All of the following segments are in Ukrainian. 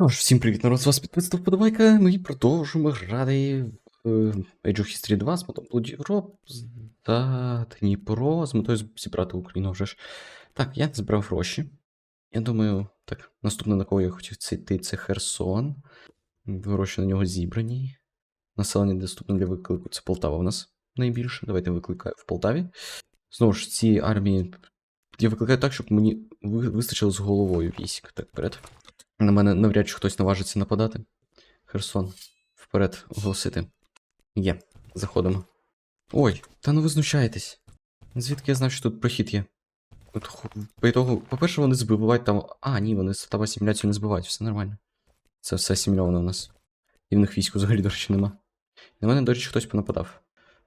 Ну ж, всім привіт, народ, з вас підписав вподобайка. Ми продовжуємо грати в е, Age of History 2 з мотом Blood Europe та Дніпро з метою зібрати Україну вже ж. Так, я збирав гроші. Я думаю, так, наступне на кого я хотів йти, це Херсон. Гроші на нього зібрані. Населення доступне для виклику це Полтава у нас найбільше. Давайте викликаю в Полтаві. Знову ж, ці армії. Я викликаю так, щоб мені вистачило з головою військ. Так, вперед. На мене навряд чи хтось наважиться нападати. Херсон. Вперед оголосити. Є. Заходимо. Ой, та ну ви знущаєтесь. Звідки я знав, що тут прохід є? По ітогу, по-перше, вони збивають там. А, ні, вони там асиміляцію не збивають, все нормально. Це все асимільовано у нас. І в них війську взагалі, до речі, нема. На мене, до речі, хтось понападав.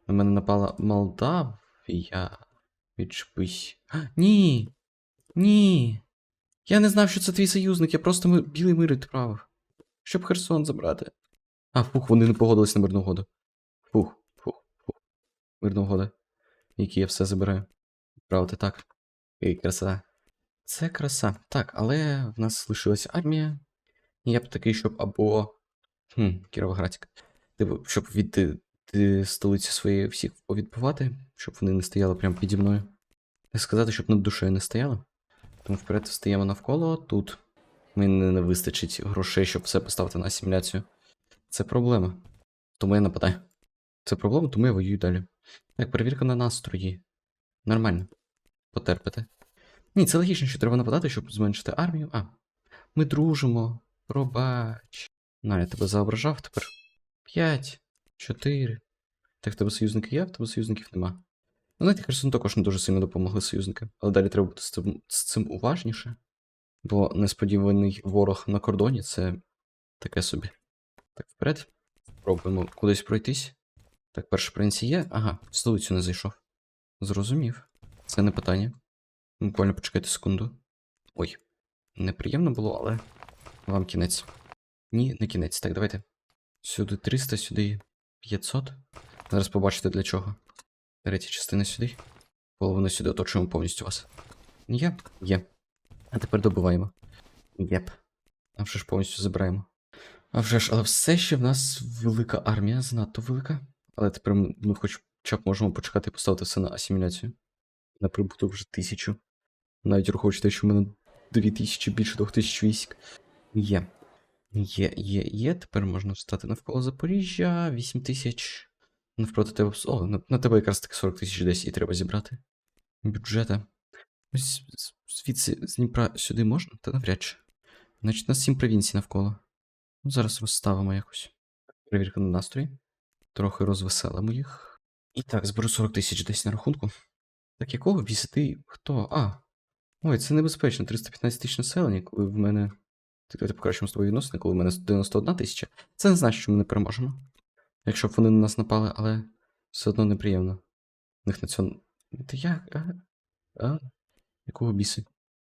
На мене напала Молдавія. Відчепись. Ні! Ні! Я не знав, що це твій союзник, я просто ми... білий мир відправив. Щоб Херсон забрати. А, фух, вони не погодились на мирну угоду. Фух, фух, фух. Мирна угода. Які я все забираю. Правда, так. І краса. Це краса. Так, але в нас лишилася армія. Я б такий, щоб або. Хм, Кіровоградська. Типу, щоб від е, столиці своєї всіх повідбивати, щоб вони не стояли прямо піді мною. Так сказати, щоб над душею не стояли. Тому вперед встаємо навколо. Тут мені не вистачить грошей, щоб все поставити на асиміляцію. Це проблема. Тому я нападаю. Це проблема, тому я воюю далі. Так, перевірка на настрої. Нормально. Потерпите. Ні, це логічно, що треба нападати, щоб зменшити армію. А. Ми дружимо. Пробач. На, я тебе заображав тепер. П'ять. Чотири. Так, в тебе союзники є, в тебе союзників нема. Ну, знаєте, Херсон також не дуже сильно допомогли союзники. Але далі треба бути з цим, з цим уважніше. Бо несподіваний ворог на кордоні це таке собі. Так, вперед. Спробуємо кудись пройтись. Так, перша провінція є. Ага, в столицю не зайшов. Зрозумів. Це не питання. Буквально почекайте секунду. Ой, неприємно було, але вам кінець. Ні, не кінець. Так, давайте. Сюди 300, сюди 500. Зараз побачите для чого. Третя частина сюди. Половину сюди оточуємо повністю вас. Є? Є. А тепер добиваємо. Єп. А вже ж повністю забираємо. А вже ж, але все ще в нас велика армія, занадто велика. Але тепер ми, хоча б можемо почекати і поставити все на асиміляцію. На прибуток вже тисячу. Навіть враховуючи те, що в мене дві тисячі більше двох тисяч військ. Є. Є, є, є. Тепер можна встати навколо Запоріжжя. 8 тисяч. Навпроти тебе. О, на, на тебе якраз таки 40 тисяч десь і треба зібрати. Бюджета. Ось звідси з Дніпра сюди можна? Та навряд чи. Значить, нас 7 провінцій навколо. Ну, зараз розставимо якось. Перевірка на настрої. Трохи розвеселимо їх. І так, зберу 40 тисяч десь на рахунку. Так якого біса ти? Хто? А. Ой, це небезпечно. 315 тисяч населення, коли в мене. Давайте покращимо з тобою відносини, коли в мене 91 тисяча. Це не значить, що ми не переможемо. Якщо б вони на нас напали, але все одно неприємно. В них на цьому. Та як? А? А? Якого біси?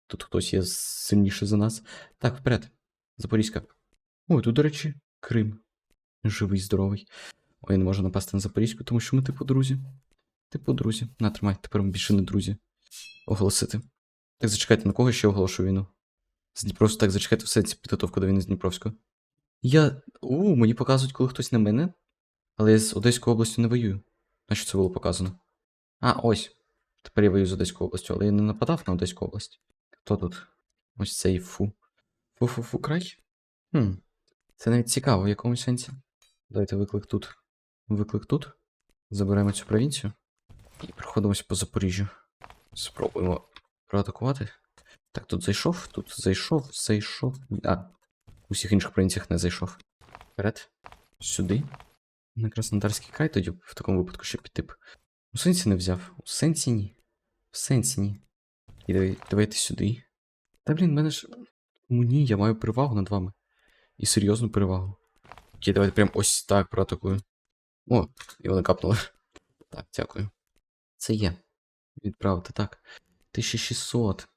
Тут хтось є сильніший за нас. Так, вперед. Запорізька. Ой, тут, до речі, Крим. Живий, здоровий. Ой, не можу напасти на Запорізьку, тому що ми типу друзі. Типу друзі. На, тримай, тепер ми більше не друзі. Оголосити. Так зачекайте, на кого ще оголошую війну? З Дніпровського, так зачекайте все ці підготовку до війни з Дніпровського. Я. У, мені показують, коли хтось на мене. Але я з Одеською областю не воюю. На це було показано? А, ось. Тепер я воюю з Одеською областю, але я не нападав на Одеську область. Хто тут? Ось цей фу. Фу-фу-фу край? Хм. Це навіть цікаво в якомусь сенсі. Давайте виклик тут. Виклик тут. Заберемо цю провінцію. І проходимося по Запоріжжю. Спробуємо проатакувати. Так, тут зайшов, тут зайшов, зайшов. А, у всіх інших провінціях не зайшов. Вперед. Сюди. На Краснодарський край тоді в такому випадку ще піти б. У сенсі не взяв. У сенсі ні. В сенсі ні. І давай, давайте сюди. Та блін, мене ж. Мені я маю перевагу над вами. І серйозну перевагу. Окей, давайте прям ось так проатакую. О, і вони капнули. Так, дякую. Це є. Відправити так. 1600.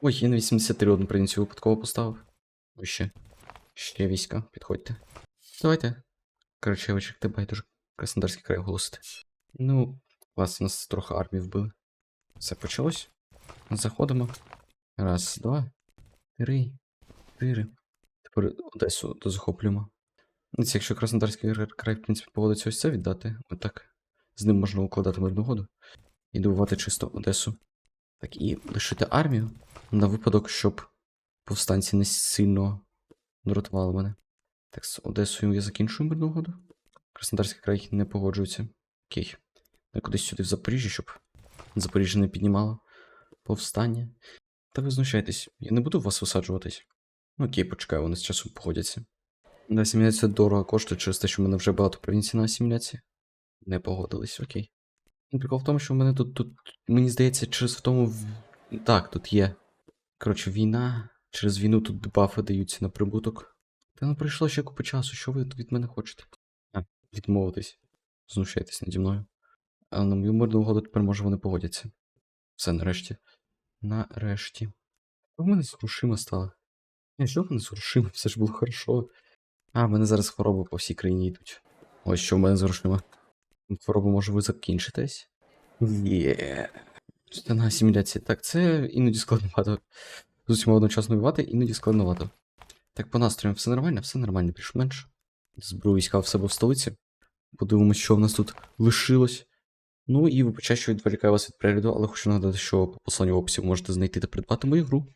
Ой, я на 83 одну провінцію випадково поставив. Ще. Ще війська, підходьте. Давайте. Короче, я ти байдуже Краснодарський край оголосити. Ну, вас нас трохи армії вбили. Все почалось. Заходимо. Раз, два, три, чотири. пере- Одесу захоплюємо. Ну, це Якщо Краснодарський край, в принципі, погодиться ось це віддати, отак. З ним можна укладати мирну угоду. І добувати чисто Одесу. Так, і лишити армію на випадок, щоб повстанці не сильно дратували мене. Так, з Одесою я закінчую мирну угоду. Краснодарський край не погоджується. Окей. Я кудись сюди в Запоріжжя, щоб Запоріжжя не піднімало повстання. Та ви знущайтесь, я не буду в вас висаджуватись. Ну, окей, почекаю, вони з часом погодяться. На асиміляція дорого коштує через те, що в мене вже багато провінцій на асиміляції. Не погодились, окей. Ну, Прикол в тому, що в мене тут, тут мені здається, через в тому. Так, тут є. Коротше, війна. Через війну тут дебафи даються на прибуток. Та ну прийшло ще купа часу, що ви від мене хочете? А, відмовитись. Знущайтесь наді мною. А на мою мирну угоду тепер може вони погодяться. Все, нарешті. Нарешті. Що в мене з грошима стало? Ні, що в мене з грошима? Все ж було хорошо. А, в мене зараз хвороби по всій країні йдуть. Ось що в мене з грошима. Хвороба може ви закінчитесь? Є. Це на асиміляції. Так, це іноді складновато. З усіма одночасно воювати, іноді складновато. Так, по настроям все нормально, все нормально, більш-менш. Зброю війська в себе в столиці. Подивимось, що в нас тут лишилось. Ну і вибачаю, що відволікаю вас від перегляду, але хочу нагадати, що по посланню в описі ви можете знайти та придбати мою гру.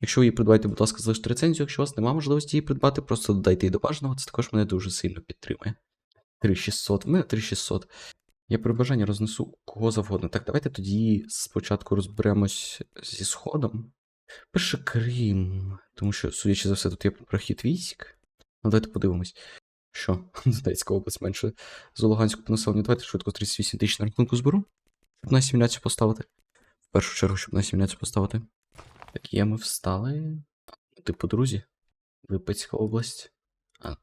Якщо ви її придбаєте, будь ласка, залиште рецензію. Якщо у вас немає можливості її придбати, просто додайте її до бажаного, це також мене дуже сильно підтримує. 3600, в мене 3600. Я при бажанні рознесу кого завгодно. Так, давайте тоді спочатку розберемось зі сходом. Перше Крим, тому що, судячи за все, тут є прохід військ. Ну, давайте подивимось. Що? Донецька область менше за Луганську по населенню. Давайте швидко 38 тисяч на рахунку зберу, щоб на асиміляцію поставити. В першу чергу, щоб на асиміляцію поставити. Так, є, ми встали. Типу, друзі. Липецька область. А,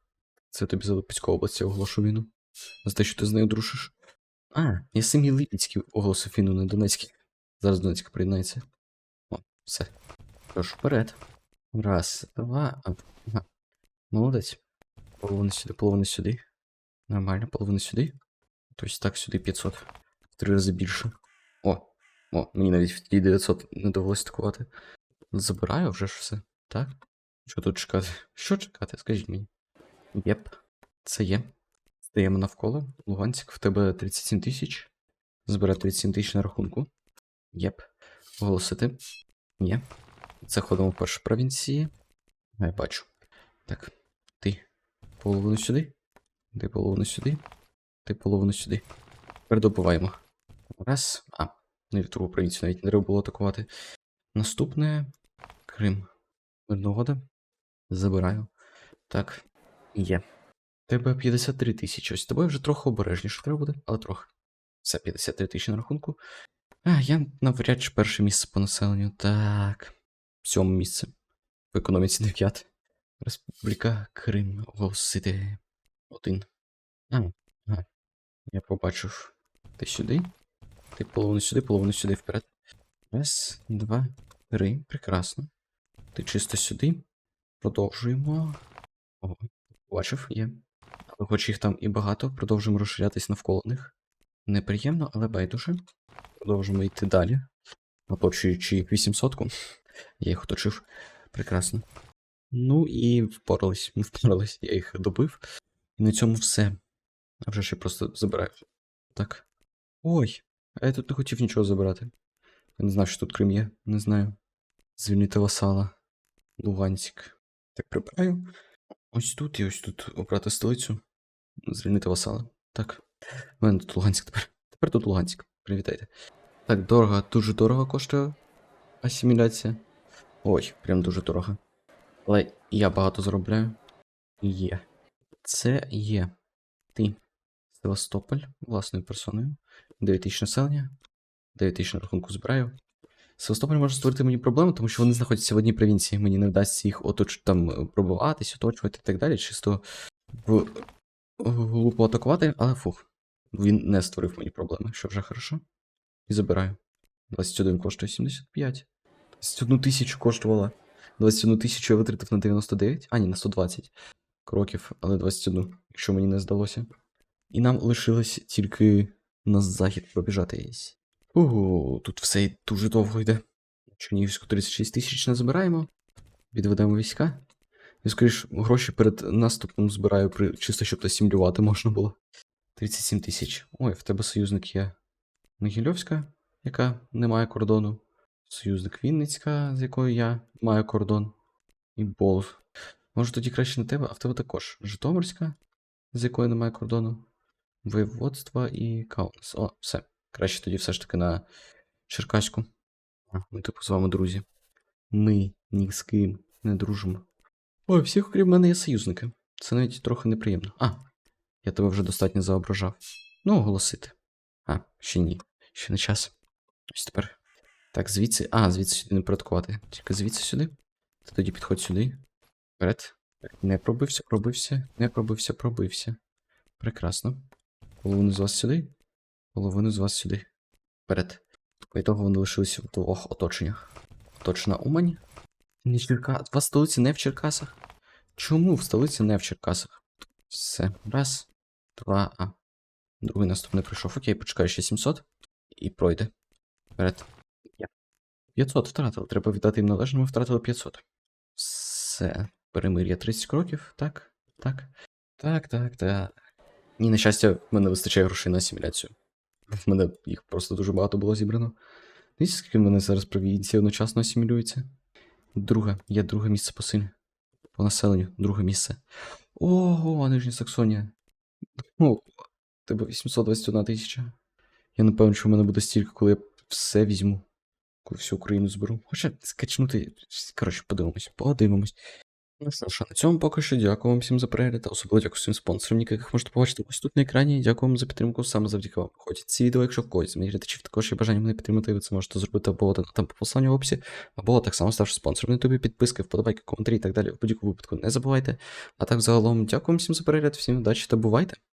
це тобі за Липецьку область я оголошу війну. За те, що ти з нею дружиш. А, я самі Липецький оголосив війну, не Донецький. Зараз Донецька приєднається. О, все. Тож, вперед. Раз, два. Ага. Молодець. Половина сюди, половина сюди. Нормально, половина сюди. Тобто так, сюди 500. В три рази більше. О, о, мені навіть в ті 900 не довелося атакувати. Забираю вже ж все. Так? Що тут чекати? Що чекати? Скажіть мені. Єп, це є. Стаємо навколо. Луганськ, в тебе 37 тисяч. Збирай 37 тисяч на рахунку. Єп. Оголосити. Є. Це ходимо в перші провінції. Я бачу. Так. Ти половину сюди. Ти половину сюди. Ти половину сюди. Тепер добуваємо. Раз. А, не в другу провінцію навіть не треба було атакувати. Наступне Крим. Мирна. Забираю. Так. Є. Тебе 53 тисячі. Ось тобою вже трохи обережніше треба буде, але трохи. Все, 53 тисячі на рахунку. А, я навряд чи перше місце по населенню. Так. Сьоме місце. По економіці дев'яте. Республіка Крим оголосити. Один. А, ага. Я побачив. Ти сюди. Ти половину сюди, половину сюди вперед. Раз, два, три. Прекрасно. Ти чисто сюди. Продовжуємо. Ого, бачив, є. Але хоч їх там і багато, продовжуємо розширятись навколо них. Неприємно, але байдуже. Продовжуємо йти далі. Оточуючи їх 800 Я їх оточив. Прекрасно. Ну і впорались. Ми впорались, я їх добив. І на цьому все. А вже ще просто забираю. Так. Ой, а я тут не хотів нічого забирати. Я не знав, що тут Крим є. Не знаю. Звільнити васала. Луганськ. Так, прибираю. Ось тут і ось тут обрати столицю. Звільнити васала. Так. У мене тут Луганськ тепер. Тепер тут Луганськ. Привітайте. Так, дорого, дуже дорого коштує асиміляція. Ой, прям дуже дорого. Але я багато заробляю. Є. Це є. Ти. Севастополь власною персоною. 9 тисяч населення. 9 тисяч на рахунку збираю. Севастополь може створити мені проблеми, тому що вони знаходяться в одній провінції. Мені не вдасться їх оточ... там е, пробиватись, оточувати і так далі. Чисто в глупо атакувати, але фух. Він не створив мені проблеми, що вже хорошо. І забираю. 21 коштує 75. 21 тисячу коштувала. 21 тисячу я витратив на 99, а ні, на 120 кроків, але 21, якщо мені не здалося. І нам лишилось тільки на захід пробіжатись. Ого, тут все дуже довго йде. Чернігівську 36 тисяч не забираємо. Відведемо війська. Я скоріш гроші перед наступом збираю, при... чисто щоб сімлювати можна було. 37 тисяч. Ой, в тебе союзник є. Могильовська, яка не має кордону. Союзник Вінницька, з якою я маю кордон. І Болв. Може тоді краще на тебе, а в тебе також. Житомирська, з якою немає кордону. Воєводства і Каунас. О, все. Краще тоді все ж таки на Черкаську. Ми типу з вами друзі. Ми ні з ким не дружимо. Ой, всіх, окрім мене, є союзники. Це навіть трохи неприємно. А, я тебе вже достатньо заображав. Ну, оголосити. А, ще ні. Ще не час. Ось тепер. Так, звідси. А, звідси сюди не продукувати. Тільки звідси сюди. Ти тоді підходь сюди. Вперед. Не пробився, пробився, не пробився, пробився. Прекрасно. Половину з вас сюди. Половину з вас сюди. Вперед. По ітогу вони лишилися в двох оточеннях. Оточена Умань. Не Черка... Два столиці не в Черкасах. Чому в столиці не в Черкасах? Все. Раз, два, а. Другий наступний прийшов. Окей, почекаю ще 700. І пройде. Вперед. Я. 500 втратили. Треба віддати їм належне, ми втратили 500. Все. Перемир'я 30 кроків. Так. Так. Так, так, так. Ні, на щастя, в мене вистачає грошей на асиміляцію. В мене їх просто дуже багато було зібрано. Дивіться, скільки в мене зараз провінції одночасно асимілюється. Друге, є друге місце по силі. По населенню, друге місце. Ого, Нижня Саксонія. О, тебе 821 тисяча. Я не певен, що в мене буде стільки, коли я все візьму. Коли всю Україну зберу. Хоча скачнути. Коротше, подивимось, подивимось. Ну що ж, на цьому поки що дякую вам всім за перегляд, та особливо дякую всім спонсорам, яких можете побачити ось тут на екрані. Дякую вам за підтримку саме завдяки вам. Виходять ці відео, якщо в когось з моїх глядачів також є бажання мене підтримати, ви це можете зробити або там по посланню в описі, або так само ставши спонсором на ютубі, підписки, вподобайки, коментарі і так далі. В будь-якому випадку не забувайте. А так загалом дякую вам всім за перегляд, всім удачі та бувайте!